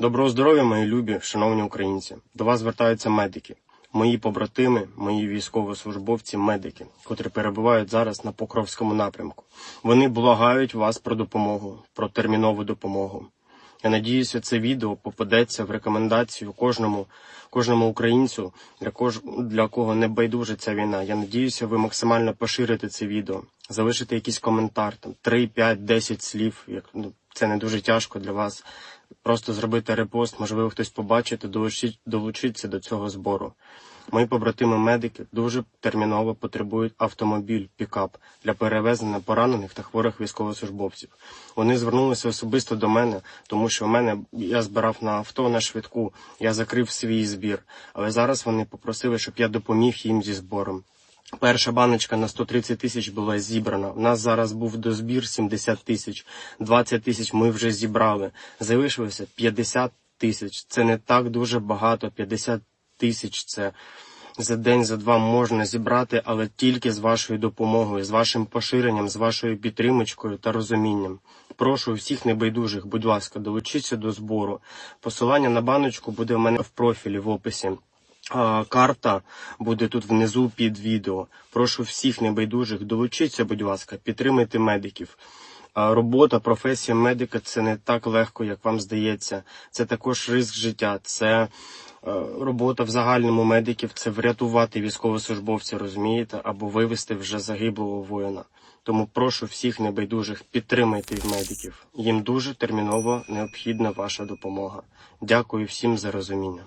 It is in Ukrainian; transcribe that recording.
Доброго здоров'я, мої любі, шановні українці. До вас звертаються медики, мої побратими, мої військовослужбовці, медики, котрі перебувають зараз на Покровському напрямку. Вони благають вас про допомогу, про термінову допомогу. Я надіюся, це відео попадеться в рекомендацію кожному, кожному українцю, для, кож... для кого не байдуже ця війна. Я надіюся, ви максимально поширите це відео, залишите якийсь коментар, там 3, 5, 10 слів. Як ну, це не дуже тяжко для вас. Просто зробити репост, можливо, хтось побачить, долучиться до цього збору. Мої побратими медики дуже терміново потребують автомобіль пікап для перевезення поранених та хворих військовослужбовців. Вони звернулися особисто до мене, тому що в мене я збирав на авто на швидку, я закрив свій збір. Але зараз вони попросили, щоб я допоміг їм зі збором. Перша баночка на 130 тисяч була зібрана. У нас зараз був дозбір 70 тисяч, 20 тисяч ми вже зібрали. Залишилося 50 тисяч. Це не так дуже багато. 50 тисяч це за день, за два можна зібрати, але тільки з вашою допомогою, з вашим поширенням, з вашою підтримкою та розумінням. Прошу всіх небайдужих, будь ласка, долучіться до збору. Посилання на баночку буде в мене в профілі в описі. Карта буде тут внизу під відео. Прошу всіх небайдужих, долучіться, будь ласка, підтримайте медиків. Робота, професія медика це не так легко, як вам здається. Це також ризик життя. Це е, робота в загальному медиків, це врятувати військовослужбовця, розумієте, або вивести вже загиблого воїна. Тому прошу всіх небайдужих підтримайте медиків. Їм дуже терміново необхідна ваша допомога. Дякую всім за розуміння.